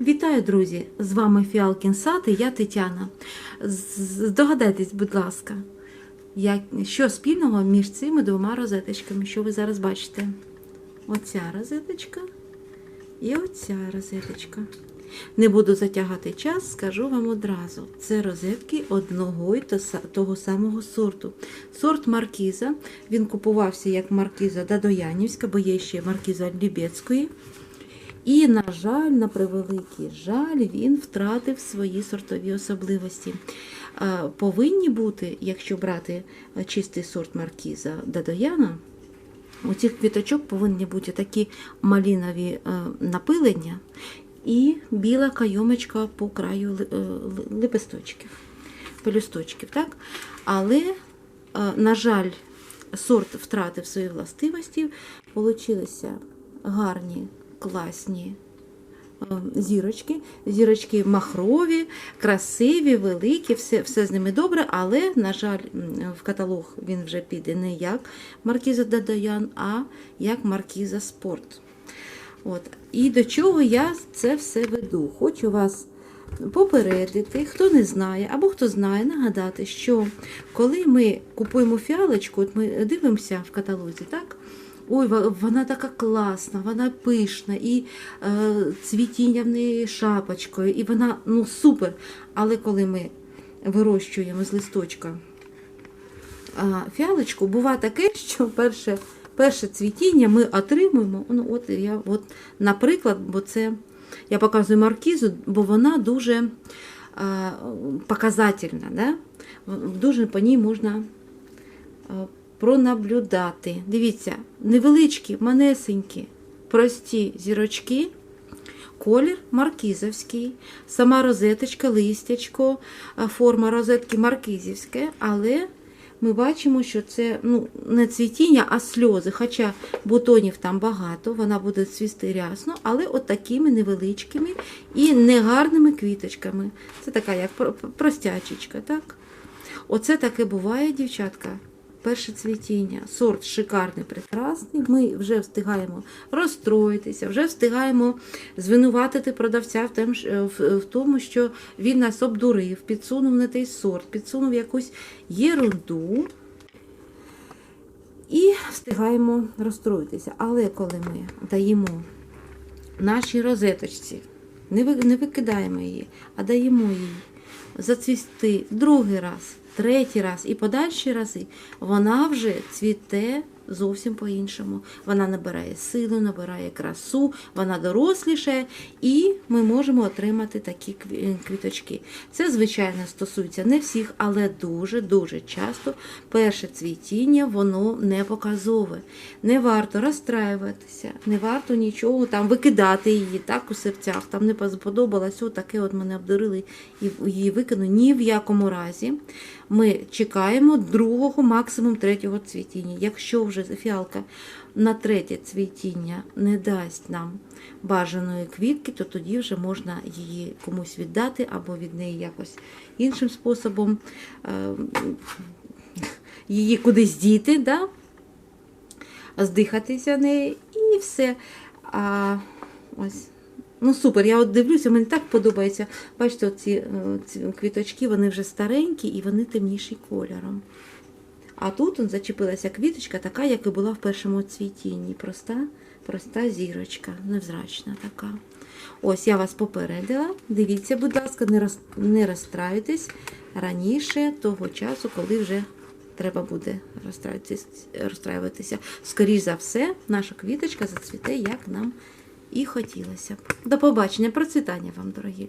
Вітаю, друзі! З вами Фіалкін Сад і я Тетяна. Здогадайтесь, будь ласка, як, що спільного між цими двома розеточками, що ви зараз бачите? Оця розеточка і оця розеточка. Не буду затягати час, скажу вам одразу. Це розетки одного са- того самого сорту. Сорт Маркіза. Він купувався як Маркіза Дадоянівська, бо є ще Маркіза Любецької. І, на жаль, на превеликий жаль, він втратив свої сортові особливості. Е, Повинні бути, якщо брати е, чистий сорт маркіза Дадояна, у цих квіточок повинні бути такі малінові е, напилення і біла кайомочка по краю лепесточків, пелюсточків. Так? Але, на жаль, сорт втратив свої властивості, получилися гарні, класні е, зірочки. Зірочки махрові, красиві, великі, все, все з ними добре, але, на жаль, в каталог він вже піде не як Маркіза Дадаян, а як Маркіза Спорт. От. І до чого я це все веду? Хочу вас попередити, хто не знає, або хто знає, нагадати, що коли ми купуємо фіалочку, от ми дивимося в каталозі, так? Ой, вона така класна, вона пишна, і е, цвітіння в неї шапочкою, і вона ну, супер. Але коли ми вирощуємо з листочка фіалочку, буває таке, що перше, перше цвітіння ми отримуємо. Ну, от я, от, наприклад, бо це я показую маркізу, бо вона дуже а, показательна. Да? Дуже по ній можна а, пронаблюдати. Дивіться, невеличкі, манесенькі, прості зірочки. Колір маркізовський, сама розеточка, листячко, форма розетки маркізівська, але ми бачимо, що це ну, не цвітіння, а сльози. Хоча бутонів там багато, вона буде цвісти рясно, але от такими невеличкими і негарними квіточками. Це така як простячечка, так? Оце таке буває, дівчатка. Перше цвітіння, сорт шикарний, прекрасний. Ми вже встигаємо розстроїтися, вже встигаємо звинуватити продавця в, в тому, що він нас обдурив, підсунув не той сорт, підсунув якусь єрунду. І встигаємо розстроїтися. Але коли ми даємо нашій розеточці, не викидаємо її, а даємо їй зацвісти другий раз, третій раз і подальші рази, вона вже цвіте зовсім по-іншому. Вона набирає силу, набирає красу, вона дорослішає, і ми можемо отримати такі квіточки. Це, звичайно, стосується не всіх, але дуже-дуже часто перше цвітіння воно не показове. Не варто розстраюватися, не варто нічого там викидати її так у серцях. Там не сподобалось, о, таке от мене обдурили і її викину. Ні в якому разі. Ми чекаємо другого, максимум третього цвітіння. Якщо вже фіалка на третє цвітіння не дасть нам бажаної квітки, то тоді вже можна її комусь віддати або від неї якось іншим способом е, її кудись діти, да? здихатися нею і все. А, ось. Ну, супер, я от дивлюся, мені так подобається. Бачите, е, ці квіточки, вони вже старенькі і вони темніші кольором. А тут он, зачепилася квіточка, така, як і була в першому цвітінні. Проста, проста зірочка, невзрачна така. Ось я вас попередила. Дивіться, будь ласка, не, роз, не розстраюйтесь раніше того часу, коли вже треба буде розстраюватися. Скоріше за все, наша квіточка зацвіте, як нам і хотілося б. До побачення, процвітання вам, дорогі